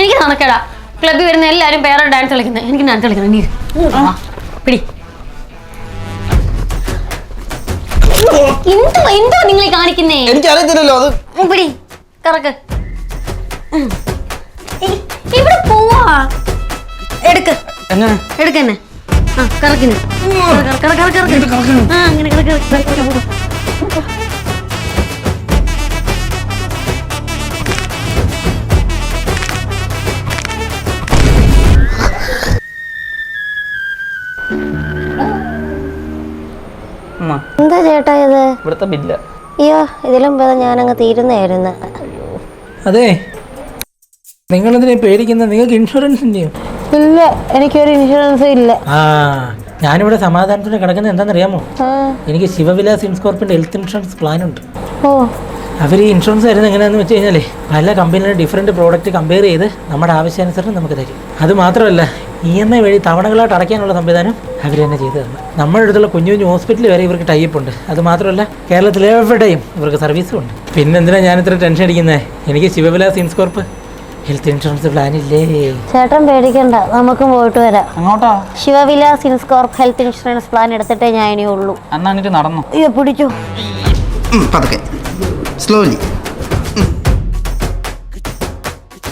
എനിക്ക് നടക്കടാ ക്ലബ്ബിൽ വരുന്ന എല്ലാവരും പേരെ ഡാൻസ് കളിക്കുന്നത്. എനിക്ക് ഡാൻസ് കളിക്കണം. നീ ആ, പിടി. എന്തോ എന്തോ നിങ്ങൾ കാണിക്കുന്നേ? എനിക്ക് അറിയത്തില്ലല്ലോ അത് പിടി. കറക്ക്. ഇവിടെ പോവാ? എടുക്ക്. എടുക്കന്നെ ആ കറക്കിന് കറ കറ കറ കറ ആ അങ്ങനെ. എന്താ ചേട്ടാ ഇത്? ഇവിടുത്തെ ബില്ല. അയ്യോ ഇതിലും ഭേദം ഞാനങ്ങ് തീരുന്നായിരുന്നു അതെ. നിങ്ങൾ നിങ്ങളെന്തിനാ പേടിക്കുന്നത് നിങ്ങൾക്ക് ഇൻഷുറൻസ് ഇല്ലയോ ഇല്ല എനിക്കൊരു ഇൻഷുറൻസ് ഇല്ല. ആ ഞാനിവിടെ സമാധാനത്തിന് കിടക്കുന്നത് എന്താണെന്നറിയാമോ? എനിക്ക് ശിവവിലാസ് ഇൻസ്കോർപ്പിന്റെ ഹെൽത്ത് ഇൻഷുറൻസ് പ്ലാൻ ഉണ്ട്. ഓ. അവർ ഈ ഇൻഷുറൻസ് തരുന്നത് എങ്ങനെയാണെന്ന് വെച്ച് കഴിഞ്ഞാലേ പല കമ്പനികളും ഡിഫറെന്റ് പ്രോഡക്റ്റ് കമ്പയർ ചെയ്ത് നമ്മുടെ ആവശ്യാനുസരണം നമുക്ക് തരും. അത് മാത്രമല്ല ഇ എം ഐ വഴി തവണകളായിട്ട് അടയ്ക്കാനുള്ള സംവിധാനം അവർ തന്നെ ചെയ്തു തരണം നമ്മുടെ അടുത്തുള്ള കുഞ്ഞു കുഞ്ഞു ഹോസ്പിറ്റലിൽ വരെ ഇവർക്ക് ടൈപ്പ് ഉണ്ട്. അത് മാത്രമല്ല കേരളത്തിൽ എവിടെയും ഇവർക്ക് സർവീസും ഉണ്ട്. പിന്നെ എന്തിനാണ് ഞാൻ ഇത്ര ടെൻഷൻ അടിക്കുന്നത് എനിക്ക് Sivavilas Inscorp health insurance plan ഇല്ലേ? ചേട്ടൻ പേടിക്കണ്ട നമുക്ക് പോയിട്ട് വരാം. അങ്ങോട്ടാ Sivavilas Inscorp health insurance plan എടുത്തിട്ടേ ഞാൻ ഇനി ഉള്ളൂ. അന്നാ നടന്നു. അയ്യോ പിടിച്ചു. പതുക്കെ. slowly.